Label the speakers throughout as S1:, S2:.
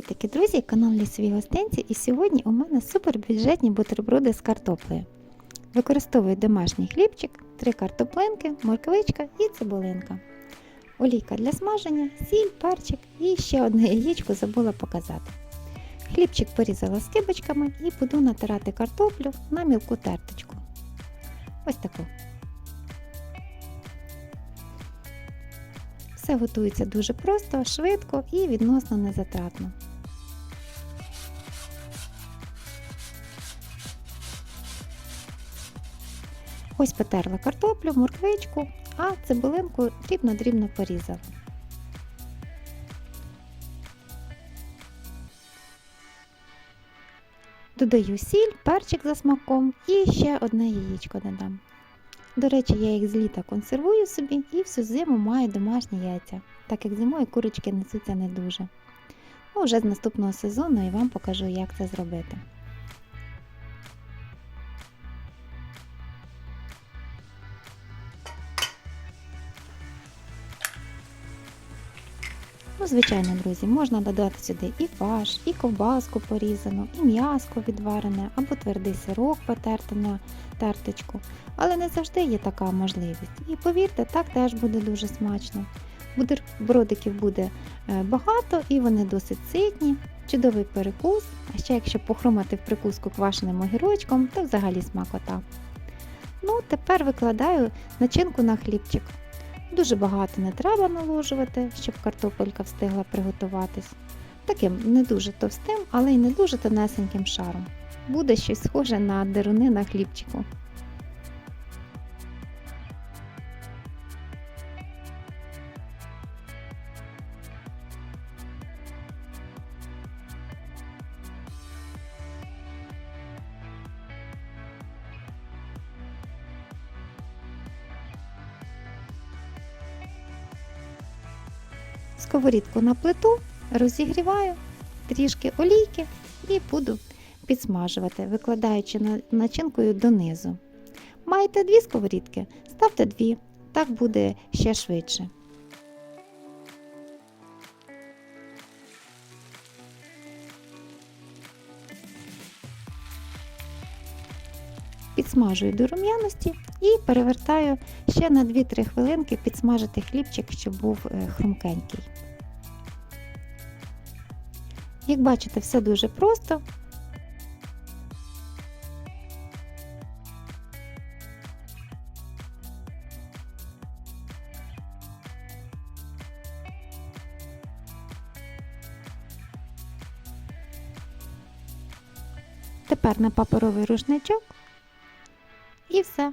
S1: Привітики, друзі! Канал Лісові Гостинці і сьогодні у мене супербюджетні бутерброди з картоплею. Використовую домашній хлібчик, три картоплинки, морквичка і цибулинка. Олійка для смаження, сіль, перчик і ще одне яєчко забула показати. Хлібчик порізала скибочками і буду натирати картоплю на мілку терточку. Ось таку. Все готується дуже просто, швидко і відносно незатратно. Ось потерла картоплю, морквичку, а цибулинку дрібно-дрібно порізала. Додаю сіль, перчик за смаком і ще одне яєчко додам. До речі, я їх з літа консервую собі і всю зиму маю домашні яйця, так як зимою курочки несуться не дуже. Ну, вже з наступного сезону і вам покажу, як це зробити. Ну, звичайно, друзі, можна додати сюди і фарш, і ковбаску порізану, і м'яско відварене, або твердий сирок потерти на терточку. Але не завжди є така можливість. І повірте, так теж буде дуже смачно. Бутербродиків буде е, багато і вони досить ситні, чудовий перекус. А ще якщо похрумати в прикуску квашеним огірочком, то взагалі смакота. Ну, тепер викладаю начинку на хлібчик. Дуже багато не треба наложувати, щоб картопелька встигла приготуватись. Таким не дуже товстим, але й не дуже тонесеньким шаром. Буде щось схоже на деруни на хлібчику. Сковорідку на плиту розігріваю трішки олійки і буду підсмажувати, викладаючи начинкою донизу. Маєте дві сковорідки, ставте дві, так буде ще швидше. Підсмажую до рум'яності і перевертаю ще на 2-3 хвилинки підсмажити хлібчик, щоб був е, хрумкенький. Як бачите, все дуже просто. Тепер на паперовий рушничок і все.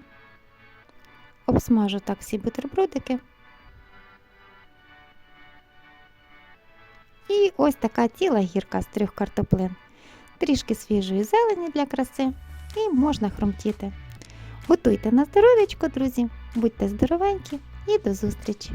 S1: Обсмажу так всі бутербродики. І ось така ціла гірка з трьох картоплин. Трішки свіжої зелені для краси і можна хрумтіти. Готуйте на здоров'ячко, друзі, будьте здоровенькі і до зустрічі!